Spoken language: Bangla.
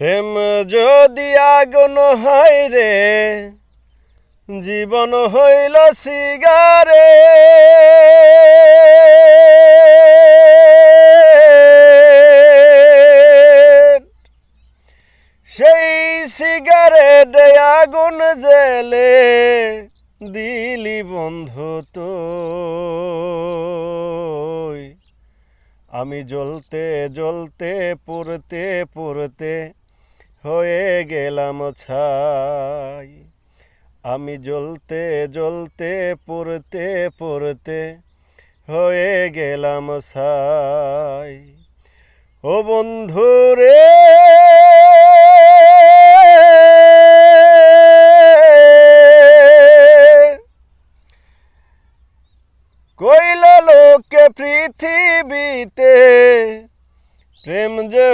প্রেম যদি আগুন হয় রে, জীবন হইল সিগারে। সেই সিগারেট আগুন জেলে দিলি বন্ধু তো আমি জ্বলতে জ্বলতে পড়তে পড়তে হয়ে গেলাম ছাই। আমি জ্বলতে জ্বলতে, পড়তে পড়তে হয়ে গেলাম ছাই। ও বন্ধু রে, কইল লোকে পৃথিবীতে, প্রেম যে